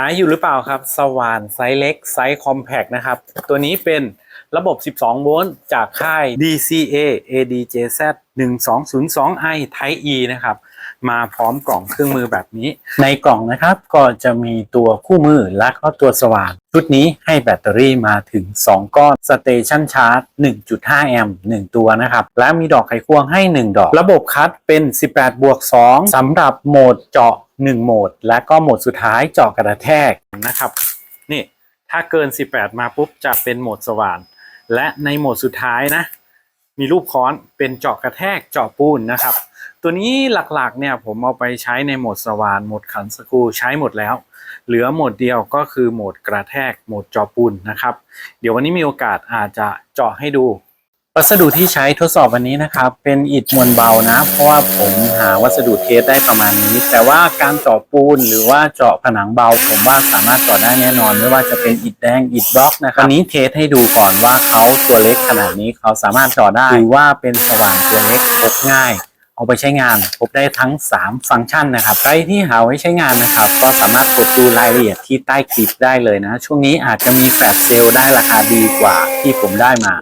หาอยู่หรือเปล่าครับ สว่านไซส์เล็กไซส์คอมแพกนะครับ ตัวนี้เป็น ระบบ 12 โวลต์จากค่าย DCA ADJZ 1202i Type E นะครับ มาพร้อมกล่องเครื่องมือแบบนี้ ในกล่องนะครับก็จะมีตัวคู่มือและก็ตัวสว่าน ชุดนี้ให้แบตเตอรี่มาถึง 2 ก้อนสเตชันชาร์จ 1.5 แอมป์1ตัวนะครับ และมีดอกไขควงให้ 1 ดอก ระบบคัดเป็น 18 บวก 2สำหรับโหมดเจาะ 1 โหมด และก็โหมดสุดท้ายเจาะกระแทกนะครับ นี่ ถ้าเกิน 18 มาปุ๊บจะเป็นโหมดสว่าน และในโหมดสุดท้ายนะ มีรูปค้อนเป็นเจาะกระแทกเจาะปูนนะครับ ตัวนี้หลักๆเนี่ยผมเอาไปใช้ในโหมดสว่านโหมดขันสกรูใช้หมดแล้ว เหลือโหมดเดียวก็คือโหมดกระแทกโหมดเจาะปูนนะครับ เดี๋ยววันนี้มีโอกาสอาจจะเจาะให้ดู วัสดุที่ใช้ทดสอบวันนี้นะครับ เป็นอิฐมวลเบานะ เพราะว่าผมหาวัสดุเทสได้ประมาณนี้ แต่ว่าการเจาะปูนหรือว่าเจาะผนังเบา ผมว่าสามารถเจาะได้แน่นอน ไม่ว่าจะเป็นอิฐแดงอิฐบล็อกนะครับวันนี้เทสให้ดูก่อนว่าเขาตัวเล็กขนาดนี้เขาสามารถเจาะได้หรือว่าเป็นสว่านตัวเล็กพกง่ายเอาไปใช้งานพบได้ทั้ง 3 ฟังก์ชันนะครับใครที่หาไว้ใช้งานนะครับ ก็สามารถกดดูรายละเอียดที่ใต้คลิปได้เลยนะ ช่วงนี้อาจจะมีแฟลชเซลล์ได้ราคาดีกว่าที่ผมได้มา